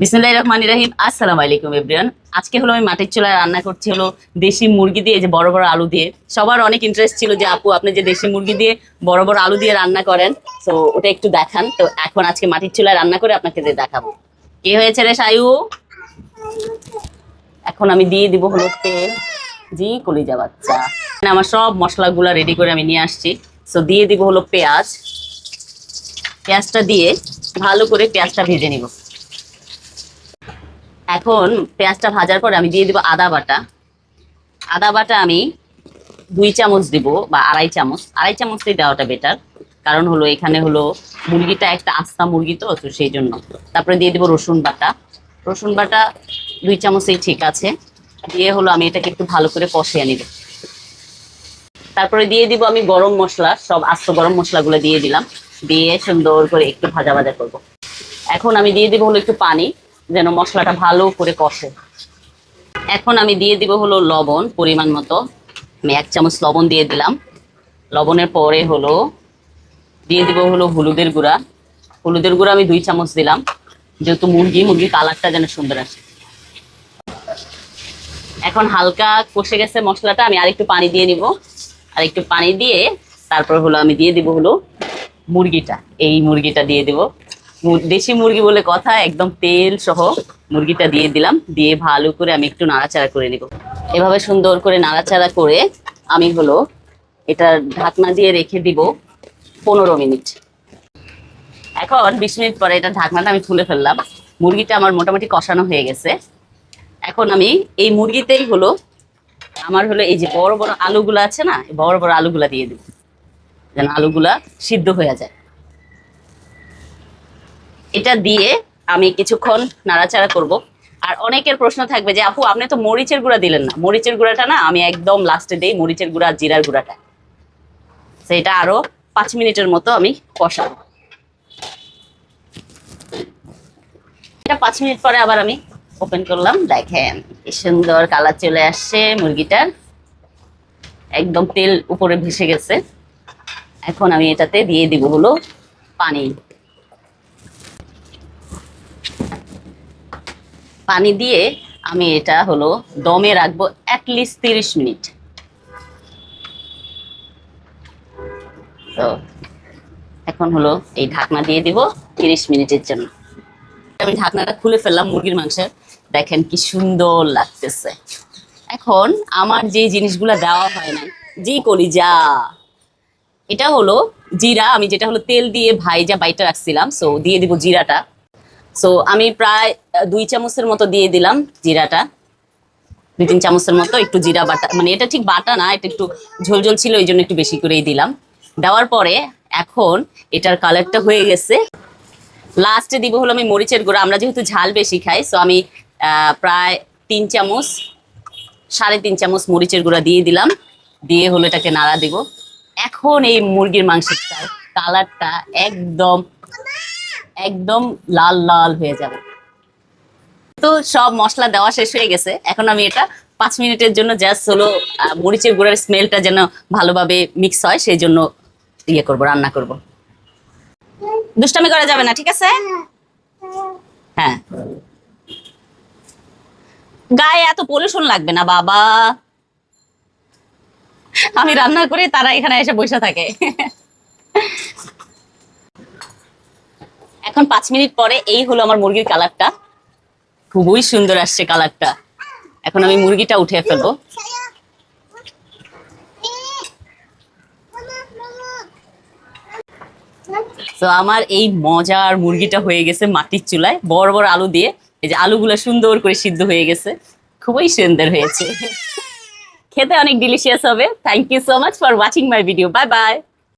বিসমুল্লাহ রহমান রাহিম। আসসালামু আলাইকুম, এভরিওয়ান। আজকে হলো আমি মাটির চুলায় রান্না করছি হলো দেশি মুরগি দিয়ে যে বড় বড় আলু দিয়ে। সবার অনেক ইন্টারেস্ট ছিল যে, আপু, আপনি যে দেশি মুরগি দিয়ে বড় বড় আলু দিয়ে রান্না করেন, তো ওটা একটু দেখান। তো এখন আজকে মাটির চুলায় রান্না করে আপনাকে দেখাবো। কি হয়েছে রে সায়ু? এখন আমি দিয়ে দিব হলো তেল। জি, কলিজা বাচ্চা। আমার সব মশলাগুলো রেডি করে আমি নিয়ে আসছি। তো দিয়ে দিব হলো পেঁয়াজ। পেঁয়াজটা দিয়ে ভালো করে পেঁয়াজটা ভেজে নিব। এখন পেঁয়াজটা ভাজার পরে আমি দিয়ে দিব আদা বাটা। আদা বাটা আমি দুই চামচ দিব বা আড়াই চামচ। আড়াই চামচই দেওয়াটা বেটার কারণ হলো এখানে হলো মুরগিটা একটা আস্তা মুরগি তো তো সেই জন্য। তারপরে দিয়ে দিব রসুন বাটা। রসুন বাটা দুই চামচই ঠিক আছে। দিয়ে হলো আমি এটাকে একটু ভালো করে কষিয়ে নিব। তারপরে দিয়ে দিব আমি গরম মশলা, সব আস্ত গরম মশলাগুলো দিয়ে দিলাম। দিয়ে সুন্দর করে একটু ভাজা ভাজা করব। এখন আমি দিয়ে দিব হলো একটু পানি। যেন মশলাটা ভালো করে কষে। এখন আমি দিয়ে দিব হলো লবণ, পরিমাণ মতো। আমি এক চামচ লবণ দিয়ে দিলাম। লবণের পরে হলো, দিয়ে দিব হলো হলুদের গুঁড়া। হলুদের গুঁড়া আমি দুই চামচ দিলাম। যেহেতু মুরগি, মুরগির কালারটা যেন সুন্দর আসে। এখন হালকা কষে গেছে মশলাটা, আমি আরেকটু পানি দিয়ে নিব। আর একটু পানি দিয়ে তারপর হলো আমি দিয়ে দিব হলো মুরগিটা। এই মুরগিটা দিয়ে দিব। দেশি মুরগি বলে কথা, একদম তেল সহ মুরগিটা দিয়ে দিলাম, দিয়ে ভালো করে আমি একটু নাড়াচাড়া করে নিব। এভাবে সুন্দর করে নাড়াচাড়া করে আমি হলো এটা ঢাকনা দিয়ে রেখে দিব পনেরো মিনিট। এখন বিশ মিনিট পরে এটা ঢাকনাটা আমি খুলে ফেললাম। মুরগিটা আমার মোটামুটি কষানো হয়ে গেছে। এখন আমি এই মুরগিতেই হলো আমার হলো এই যে বড় বড় আলুগুলো আছে না, বড় বড় আলুগুলা দিয়ে দিব। যেন আলুগুলা সিদ্ধ হয়ে যায়। এটা দিয়ে আমি কিছুক্ষণ নাড়াচাড়া করব। আর অনেকের প্রশ্ন থাকবে যে, আপু, আপনি তো মরিচের গুঁড়া দিলেন না। মরিচের গুঁড়াটা না, আমি একদম লাস্টে দিই মরিচের গুঁড়া, জিরার গুঁড়াটা। সেটা আরও পাঁচ মিনিটের মতো আমি কষাবো। এটা পাঁচ মিনিট পরে আবার আমি ওপেন করলাম। দেখেন, কি সুন্দর কালার চলে আসছে মুরগিটার। একদম তেল উপরে ভেসে গেছে। এখন আমি এটাতে দিয়ে দিব হলো পানি। পানি দিয়ে আমি এটা হলো দমে রাখব অ্যাটলিস্ট তিরিশ মিনিট। তো এখন হলো এই ঢাকনা দিয়ে দিব তিরিশ মিনিটের জন্য। আমি ঢাকনাটা খুলে ফেললাম মুরগির মাংসের। দেখেন কি সুন্দর লাগতেছে। এখন আমার যে জিনিসগুলো দেওয়া হয় না জি করি যা এটা হলো জিরা, আমি যেটা হলো তেল দিয়ে ভাইজা বাইটা রাখছিলাম সো দিয়ে দিব জিরাটা। সো আমি প্রায় দুই চামচের মতো দিয়ে দিলাম জিরাটা। দুই তিন চামচের মতো একটু জিরা বাটা মানে এটা ঠিক বাটা না, এটা একটু ঝোল ঝোল ছিল, ওই জন্য একটু বেশি করেই দিলাম। দেওয়ার পরে এখন এটার কালারটা হয়ে গেছে। লাস্টে দিব হলো আমি মরিচের গুঁড়া। আমরা যেহেতু ঝাল বেশি খাই সো আমি প্রায় তিন চামচ, সাড়ে তিন চামচ মরিচের গুঁড়া দিয়ে দিলাম। দিয়ে হলো এটাকে নাড়া দিব। এখন এই মুরগির মাংসের কালারটা একদম একদম লাল লাল হয়ে যাবে। তো সব মশলা দেওয়া শেষ হয়ে গেছে। এখন আমি এটা পাঁচ মিনিটের জন্য জাস্ট হলো মরিচের গুঁড়ার স্মেলটা যেন ভালোভাবে মিক্স হয়, সেই জন্য ইয়ে করব, রান্না করব। দুষ্টামি করা যাবে না, ঠিক আছে? হ্যাঁ। গায়ে এত পলিউশন লাগবে না, বাবা। আমি রান্না করি তারা এখানে এসে বসে থাকে। এখন পাঁচ মিনিট পরে এই হলো আমার মুরগির কালারটা। খুবই সুন্দর আসছে কালারটা। এখন আমি মুরগিটা উঠে ফেলব। তো আমার এই মজার মুরগিটা হয়ে গেছে মাটির চুলায়, বড় বড় আলু দিয়ে। এই যে আলুগুলো সুন্দর করে সিদ্ধ হয়ে গেছে। খুবই সুন্দর হয়েছে। খেতে অনেক ডিলিশিয়াস হবে। Thank you so much for watching my video bye bye